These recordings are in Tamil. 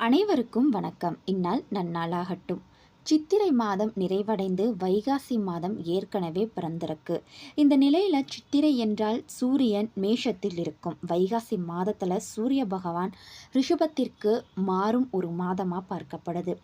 அனைவருக்கும் வணக்கம். இந்நாள் நன்னாளாகட்டும். சித்திரை மாதம் நிறைவடைந்து வைகாசி மாதம் ஏற்கனவே பிறந்திருக்கு. இந்த நிலையில் சித்திரை என்றால் சூரியன் மேஷத்தில் இருக்கும். வைகாசி மாதத்தில் சூரிய பகவான் ரிஷபத்திற்கு மாறும் ஒரு மாதமாக பார்க்கப்படுது.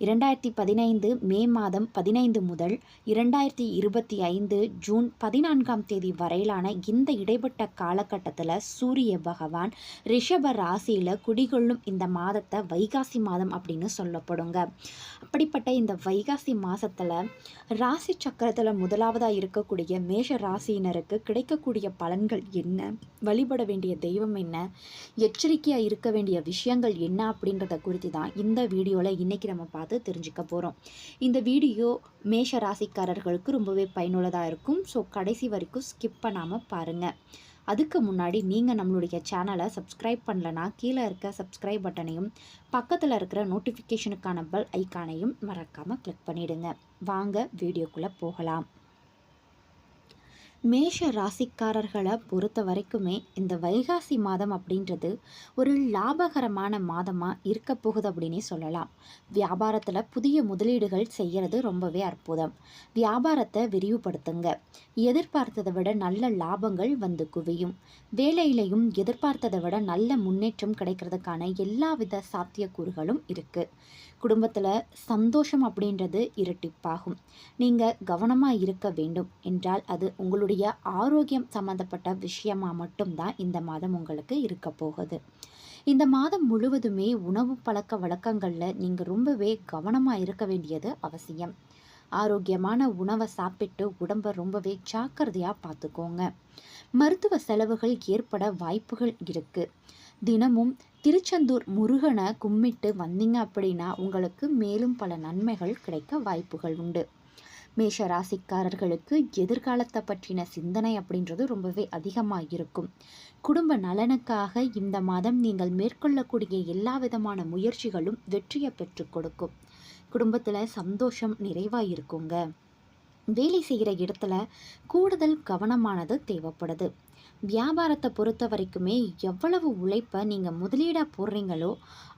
இரண்டாயிரத்தி பதினைந்து மே மாதம் பதினைந்து முதல் இரண்டாயிரத்தி இருபத்தி ஐந்து ஜூன் பதினான்காம் தேதி வரையிலான இந்த இடைப்பட்ட காலகட்டத்தில் சூரிய பகவான் ரிஷப ராசியில் குடிகொள்ளும் இந்த மாதத்தை வைகாசி மாதம் அப்படின்னு சொல்லப்படுங்க. அப்படிப்பட்ட இந்த வைகாசி மாதத்தில் ராசி சக்கரத்தில் முதலாவதாக இருக்கக்கூடிய மேஷ ராசியினருக்கு கிடைக்கக்கூடிய பலன்கள் என்ன? வழிபட வேண்டிய தெய்வம் என்ன? எச்சரிக்கையாக இருக்க வேண்டிய விஷயங்கள் என்ன அப்படின்றத குறித்து தான் இந்த வீடியோவில் இன்றைக்கி நம்ம பார்த்து தெரிஞ்சுக்க போகிறோம் இந்த வீடியோ மேஷ ராசிக்காரர்களுக்கு ரொம்பவே பயனுள்ளதாக இருக்கும். ஸோ கடைசி வரைக்கும் ஸ்கிப் பண்ணாமல் பாருங்கள் அதுக்கு முன்னாடி நீங்கள் நம்மளுடைய சேனலை சப்ஸ்கிரைப் பண்ணலனா கீழே இருக்க சப்ஸ்கிரைப் பட்டனையும் பக்கத்தில் இருக்கிற நோட்டிஃபிகேஷனுக்கான பெல் ஐக்கானையும் மறக்காமல் கிளிக் பண்ணிவிடுங்க வாங்க வீடியோக்குள்ளே போகலாம். மேஷ ராசிக்காரர்களை பொறுத்த வரைக்குமே இந்த வைகாசி மாதம் அப்படின்றது ஒரு லாபகரமான மாதமாக இருக்க போகுது அப்படின்னே சொல்லலாம். வியாபாரத்தில் புதிய முதலீடுகள் செய்கிறது ரொம்பவே அற்புதம். வியாபாரத்தை விரிவுபடுத்துங்க. எதிர்பார்த்ததை விட நல்ல லாபங்கள் வந்து குவியும். வேலையிலையும் எதிர்பார்த்ததை விட நல்ல முன்னேற்றம் கிடைக்கிறதுக்கான எல்லா வித சாத்தியக்கூறுகளும் இருக்குது குடும்பத்தில் சந்தோஷம் அப்படின்றது இரட்டிப்பாகும். நீங்கள் கவனமாக இருக்க வேண்டும். என்றால் அது உங்களுடைய ஆரோக்கியம் சம்மந்தப்பட்ட விஷயமாக மட்டும்தான் இந்த மாதம் உங்களுக்கு இருக்க போகுது. இந்த மாதம் முழுவதுமே உணவு பழக்க வழக்கங்களில் நீங்கள் ரொம்பவே கவனமாக இருக்க வேண்டியது அவசியம். ஆரோக்கியமான உணவை சாப்பிட்டு உடம்பை ரொம்பவே ஜாக்கிரதையாக பார்த்துக்கோங்க மருத்துவ செலவுகள் ஏற்பட வாய்ப்புகள் இருக்குது தினமும் திருச்செந்தூர் முருகனை கும்பிட்டு வந்தீங்க அப்படின்னா உங்களுக்கு மேலும் பல நன்மைகள் கிடைக்க வாய்ப்புகள் உண்டு. மேஷ ராசிக்காரர்களுக்கு எதிர்காலத்தை பற்றின சிந்தனை அப்படின்றது ரொம்பவே அதிகமாக இருக்கும். குடும்ப நலனுக்காக இந்த மாதம் நீங்கள் மேற்கொள்ளக்கூடிய எல்லா விதமான முயற்சிகளும் வெற்றியை பெற்று கொடுக்கும். குடும்பத்தில் சந்தோஷம் நிறைவாக இருக்குங்க. வேலை செய்கிற இடத்துல கூடுதல் கவனமானது தேவைப்படுது. வியாபாரத்தை பொறுத்த வரைக்குமே எவ்வளவு உழைப்பை நீங்கள் முதலீடாக போடுறீங்களோ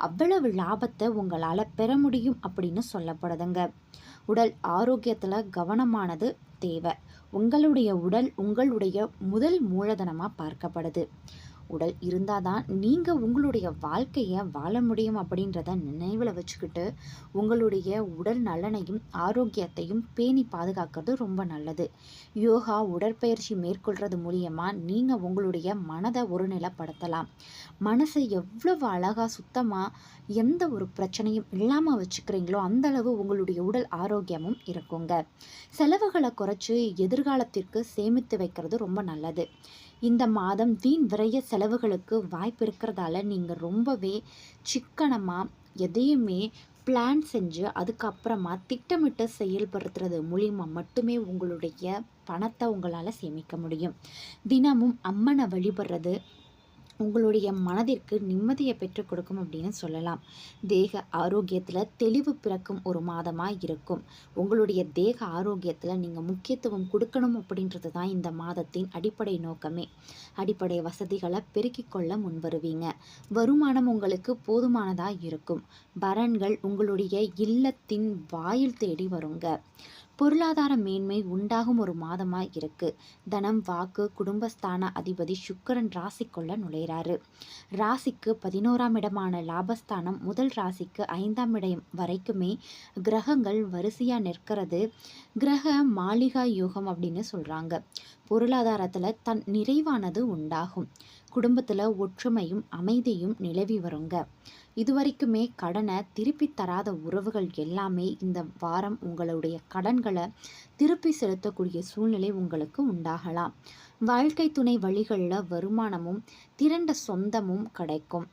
அவ்வளவு லாபத்தை உங்களால் பெற முடியும் அப்படின்னு சொல்லப்படுதுங்க. உடல் ஆரோக்கியத்தில் கவனமானது தேவை. உங்களுடைய உடல் உங்களுடைய முதல் மூலதனமாக பார்க்கப்படுது. உடல் இருந்தால் தான் நீங்கள் உங்களுடைய வாழ்க்கையை வாழ முடியும் அப்படின்றத நினைவில் வச்சுக்கிட்டு உங்களுடைய உடல் நலனையும் ஆரோக்கியத்தையும் பேணி பாதுகாக்கிறது ரொம்ப நல்லது. யோகா உடற்பயிற்சி மேற்கொள்கிறது மூலியமாக நீங்கள் உங்களுடைய மனதை ஒருநிலைப்படுத்தலாம். மனசை எவ்வளவு அழகாக சுத்தமாக எந்த ஒரு பிரச்சனையும் இல்லாமல் வச்சுக்கிறீங்களோ அந்தளவு உங்களுடைய உடல் ஆரோக்கியமும் இருக்குங்க. செலவுகளை குறைச்சி எதிர்காலத்திற்கு சேமித்து வைக்கிறது ரொம்ப நல்லது. இந்த மாதம் வீண் விரைய செலவுகளுக்கு வாய்ப்பு இருக்கிறதால நீங்கள் ரொம்பவே சிக்கனமாக எதையுமே பிளான் செஞ்சு அதுக்கப்புறமா திட்டமிட்டு செயல்படுத்துறது மூலிமா மட்டுமே உங்களுடைய பணத்தை உங்களால் சேமிக்க முடியும். தினமும் அம்மனை வழிபடுறது உங்களுடைய மனதிற்கு நிம்மதியை பெற்றுக் கொடுக்கும் அப்படின்னு சொல்லலாம். தேக ஆரோக்கியத்தில் தெளிவு பிறக்கும் ஒரு மாதமாக இருக்கும். உங்களுடைய தேக ஆரோக்கியத்தில் நீங்கள் முக்கியத்துவம் கொடுக்கணும் அப்படின்றது தான் இந்த மாதத்தின் அடிப்படை நோக்கமே. அடிப்படை வசதிகளை பெருக்கிக் கொள்ள முன்வருவீங்க. வருமானம் உங்களுக்கு போதுமானதாக இருக்கும். பரன்கள் உங்களுடைய இல்லத்தின் வாயில் தேடி வருங்க. பொருளாதார மேன்மை உண்டாகும் ஒரு மாதமாக இருக்கு. தனம் வாக்கு குடும்பஸ்தான அதிபதி சுக்கரன் ராசிக்குள்ள நுழைகிறாரு ராசிக்கு பதினோராம் இடமான லாபஸ்தானம் முதல் ராசிக்கு ஐந்தாம் இடம் வரைக்குமே கிரகங்கள் வரிசையாக நிற்கிறது. கிரக மாளிகா யோகம் அப்படின்னு சொல்கிறாங்க பொருளாதாரத்தில் தன் நிறைவானது உண்டாகும். குடும்பத்தில் ஒற்றுமையும் அமைதியும் நிலவி வருங்க. இதுவரைக்குமே கடனை திருப்பி தராத உறவுகள் எல்லாமே இந்த வாரம் உங்களுடைய கடன்களை திருப்பி செலுத்தக்கூடிய சூழ்நிலை உங்களுக்கு உண்டாகலாம். வாழ்க்கை துணை வழிகளில் வருமானமும் திரண்ட சொந்தமும் கிடைக்கும்.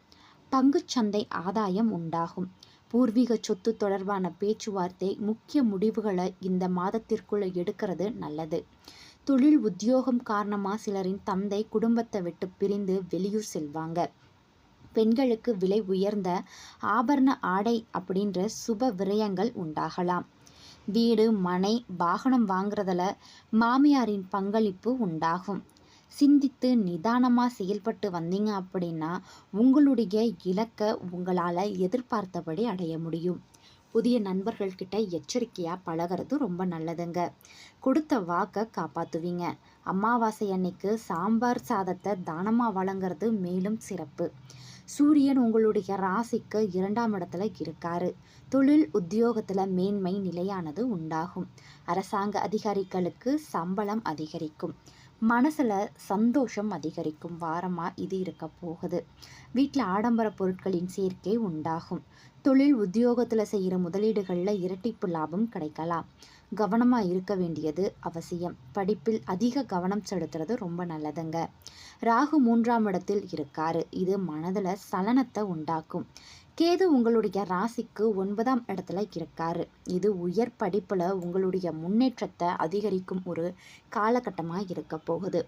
பங்குச்சந்தை ஆதாயம் உண்டாகும். பூர்வீக சொத்து தொடர்பான பேச்சுவார்த்தை முக்கிய முடிவுகளை இந்த மாதத்திற்குள்ள எடுக்கிறது நல்லது. தொழில் உத்தியோகம் காரணமாக சிலரின் தந்தை குடும்பத்தை விட்டு பிரிந்து வெளியூர் செல்வாங்க. பெண்களுக்கு விலை உயர்ந்த ஆபரண ஆடை அப்படின்ற சுப விரயங்கள் உண்டாகலாம். வீடு மனை வாகனம் வாங்குறதுல மாமியாரின் பங்களிப்பு உண்டாகும். சிந்தித்து நிதானமாக செயல்பட்டு வந்தீங்க அப்படின்னா உங்களுடைய இலக்கை உங்களால் எதிர்பார்த்தபடி அடைய முடியும். புதிய நண்பர்கள்கிட்ட எச்சரிக்கையாக பழகிறது ரொம்ப நல்லதுங்க. கொடுத்த வாக்கை காப்பாற்றுவீங்க அமாவாசை அன்னைக்கு சாம்பார் சாதத்தை தானமாக வழங்குறது மேலும் சிறப்பு. சூரியன் உங்களுடைய ராசிக்கு இரண்டாம் இடத்துல இருக்காரு. தொழில் உத்தியோகத்தில் மேன்மை நிலையானது உண்டாகும். அரசாங்க அதிகாரிகளுக்கு சம்பளம் அதிகரிக்கும். மனசில் சந்தோஷம் அதிகரிக்கும் வாரமாக இது இருக்க போகுது. வீட்டில் ஆடம்பர பொருட்களின் சேர்க்கை உண்டாகும். தொழில் உத்தியோகத்தில் செய்கிற முதலீடுகளில் இரட்டிப்பு லாபம் கிடைக்கலாம். கவனமாக இருக்க வேண்டியது அவசியம். படிப்பில் அதிக கவனம் செலுத்துறது ரொம்ப நல்லதுங்க. ராகு மூன்றாம் இடத்தில் இருக்காரு. இது மனதில் சலனத்தை உண்டாக்கும். கேது உங்களுடைய ராசிக்கு ஒன்பதாம் இடத்துல இருக்காரு. இது உயர் படிப்பில் உங்களுடைய முன்னேற்றத்தை அதிகரிக்கும் ஒரு காலகட்டமாக இருக்க போகுது.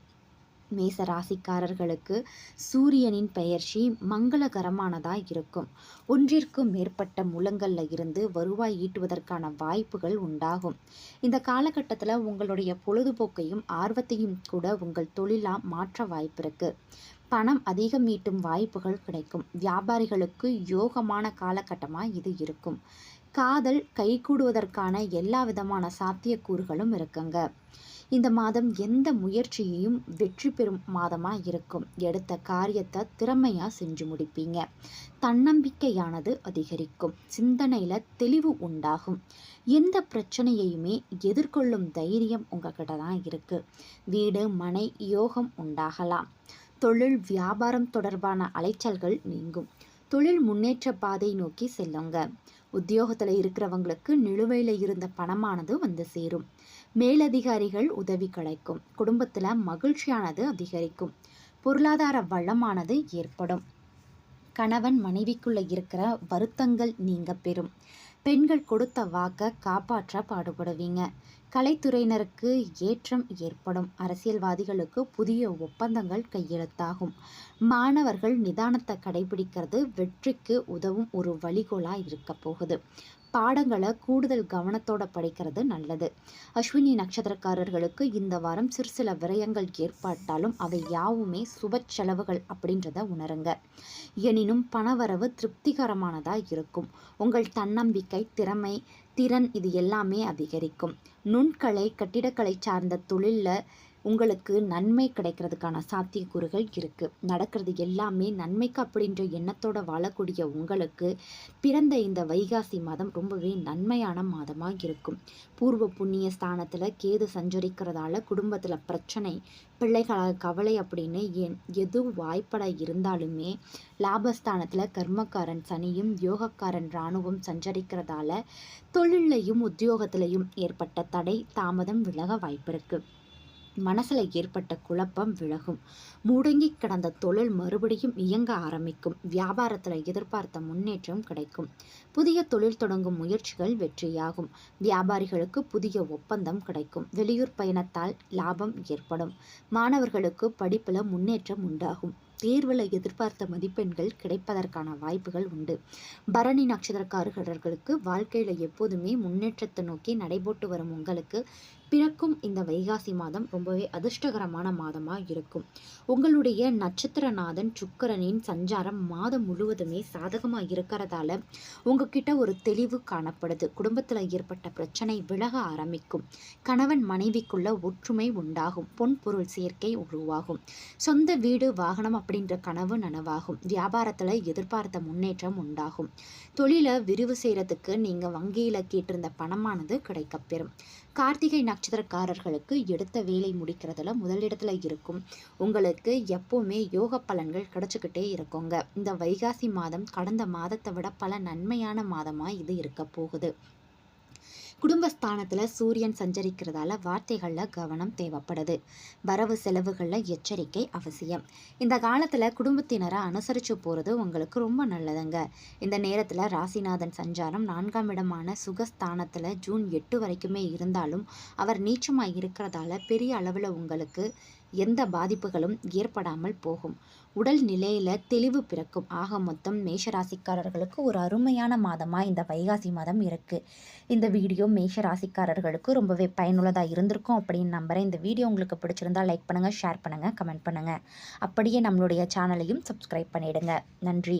மேச ராசிக்காரர்களுக்கு சூரியனின் பெயர்ச்சி மங்களகரமானதாக இருக்கும். ஒன்றிற்கும் மேற்பட்ட முழங்களில் இருந்து வருவாய் ஈட்டுவதற்கான வாய்ப்புகள் உண்டாகும். இந்த காலகட்டத்தில் உங்களுடைய பொழுதுபோக்கையும் ஆர்வத்தையும் கூட உங்கள் தொழிலாக மாற்ற வாய்ப்பு இருக்கு பணம் அதிகம் ஈட்டும் வாய்ப்புகள் கிடைக்கும். வியாபாரிகளுக்கு யோகமான காலகட்டமாக இது இருக்கும். காதல் கைகூடுவதற்கான எல்லா விதமான சாத்தியக்கூறுகளும் இருக்குங்க. இந்த மாதம் எந்த முயற்சியையும் வெற்றி பெறும் மாதமாக இருக்கும். எடுத்த காரியத்தை திறமையாக செஞ்சு முடிப்பீங்க. தன்னம்பிக்கையானது அதிகரிக்கும். சிந்தனையில் தெளிவு உண்டாகும். எந்த பிரச்சனையையுமே எதிர்கொள்ளும் தைரியம் உங்ககிட்ட தான் இருக்குது வீடு மனை யோகம் உண்டாகலாம். தொழில் வியாபாரம் தொடர்பான அலைச்சல்கள் நீங்கும். தொழில் முன்னேற்ற பாதை நோக்கி செல்லுங்க. உத்தியோகத்தில் இருக்கிறவங்களுக்கு நிலுவையில் இருந்த பணமானது வந்து சேரும். மேலதிகாரிகள் உதவி கிடைக்கும். குடும்பத்தில் மகிழ்ச்சியானது அதிகரிக்கும். பொருளாதார வளமானது ஏற்படும். கணவன் மனைவிக்குள்ளே இருக்கிற வருத்தங்கள் நீங்க பெறும். பெண்கள் கொடுத்த வாக்கை காப்பாற்ற பாடுபடுவீங்க. கலைத்துறையினருக்கு ஏற்றம் ஏற்படும். அரசியல்வாதிகளுக்கு புதிய ஒப்பந்தங்கள் கையெழுத்தாகும். மாணவர்கள் நிதானத்தை கடைபிடிக்கிறது வெற்றிக்கு உதவும் ஒரு வழிகோலாக இருக்க போகுது. பாடங்களை கூடுதல் கவனத்தோட படிக்கிறது நல்லது. அஸ்வினி நட்சத்திரக்காரர்களுக்கு இந்த வாரம் சிறு சில விரயங்கள் ஏற்பட்டாலும் அவை யாவுமே சுப செலவுகள் அப்படின்றத உணருங்க. எனினும் பணவரவு திருப்திகரமானதாக இருக்கும். உங்கள் தன்னம்பிக்கை திறமை திறன் இது எல்லாமே அதிகரிக்கும். நுண்கலை கட்டிடக்கலை சார்ந்த தொழிலில் உங்களுக்கு நன்மை கிடைக்கிறதுக்கான சாத்தியக்கூறுகள் இருக்குது நடக்கிறது எல்லாமே நன்மைக்கு அப்படின்ற எண்ணத்தோட வாழக்கூடிய உங்களுக்கு பிறந்த இந்த வைகாசி மாதம் ரொம்பவே நன்மையான மாதமாக இருக்கும். பூர்வ புண்ணிய ஸ்தானத்தில் கேது சஞ்சரிக்கிறதால குடும்பத்தில் பிரச்சனை பிள்ளைகளால் கவலை அப்படின்னு என் எது வாய்ப்பட இருந்தாலுமே லாபஸ்தானத்தில் கர்மக்காரன் சனியும் யோகக்காரன் இராணுவம் சஞ்சரிக்கிறதால தொழிலையும் உத்தியோகத்திலையும் ஏற்பட்ட தடை தாமதம் விலக வாய்ப்பு இருக்குது மனசில் ஏற்பட்ட குழப்பம் விலகும். முடங்கி கிடந்த தொழில் மறுபடியும் இயங்க ஆரம்பிக்கும். வியாபாரத்தில் எதிர்பார்த்த முன்னேற்றம் கிடைக்கும். புதிய தொழில் தொடங்கும் முயற்சிகள் வெற்றியாகும். வியாபாரிகளுக்கு புதிய ஒப்பந்தம் கிடைக்கும். வெளியூர் பயணத்தால் லாபம் ஏற்படும். மாணவர்களுக்கு படிப்பில் முன்னேற்றம் உண்டாகும். தேர்வில் எதிர்பார்த்த மதிப்பெண்கள் கிடைப்பதற்கான வாய்ப்புகள் உண்டு. பரணி நட்சத்திரக்காரர்களுக்கு வாழ்க்கையில் எப்போதுமே முன்னேற்றத்தை நோக்கி நடைபோட்டு வரும் உங்களுக்கு பிறக்கும் இந்த வைகாசி மாதம் ரொம்பவே அதிர்ஷ்டகரமான மாதமாக இருக்கும். உங்களுடைய நட்சத்திரநாதன் சுக்கரனின் சஞ்சாரம் மாதம் முழுவதுமே சாதகமாக இருக்கிறதால உங்ககிட்ட ஒரு தெளிவு காணப்படுது. குடும்பத்தில் ஏற்பட்ட பிரச்சனை விலக ஆரம்பிக்கும். கணவன் மனைவிக்குள்ள ஒற்றுமை உண்டாகும். பொன் பொருள் சேர்க்கை உருவாகும். சொந்த வீடு வாகனம் அப்படின்ற கனவு நனவாகும். வியாபாரத்தில் எதிர்பார்த்த முன்னேற்றம் உண்டாகும். தொழிலை விரிவு செய்கிறதுக்கு நீங்கள் வங்கியில் கேட்டிருந்த பணமானது கிடைக்கப்பெறும். கார்த்திகை நட்சத்திரக்காரர்களுக்கு எடுத்த வேலை முடிக்கிறதுல முதலிடத்துல இருக்கும். உங்களுக்கு எப்போவுமே யோக பலன்கள் கிடச்சிக்கிட்டே இருக்குங்க. இந்த வைகாசி மாதம் கடந்த மாதத்தை விட பல நன்மையான மாதமாக இது இருக்க போகுது. குடும்பஸ்தானத்தில் சூரியன் சஞ்சரிக்கிறதால வார்த்தைகளில் கவனம் தேவைப்படுது. வரவு செலவுகளில் எச்சரிக்கை அவசியம். இந்த காலத்தில் குடும்பத்தினரை அனுசரித்து போகிறது உங்களுக்கு ரொம்ப நல்லதுங்க. இந்த நேரத்தில் ராசிநாதன் சஞ்சாரம் நான்காம் இடமான சுகஸ்தானத்தில் ஜூன் எட்டு வரைக்குமே இருந்தாலும் அவர் நீச்சமாக இருக்கிறதால பெரிய அளவில் உங்களுக்கு எந்த பாதிப்புகளும் ஏற்படாமல் போகும். உடல் நிலையில் தெளிவு பிறக்கும். ஆக மொத்தம் மேஷராசிக்காரர்களுக்கு ஒரு அருமையான மாதமாக இந்த வைகாசி மாதம் இருக்குது இந்த வீடியோ மேஷராசிக்காரர்களுக்கு ரொம்பவே பயனுள்ளதாக இருந்திருக்கும் அப்படின்னு நம்புகிறேன் இந்த வீடியோ உங்களுக்கு பிடிச்சிருந்தா லைக் பண்ணுங்கள் ஷேர் பண்ணுங்கள் கமெண்ட் பண்ணுங்கள் அப்படியே நம்மளுடைய சேனலையும் சப்ஸ்கிரைப் பண்ணிடுங்க. நன்றி.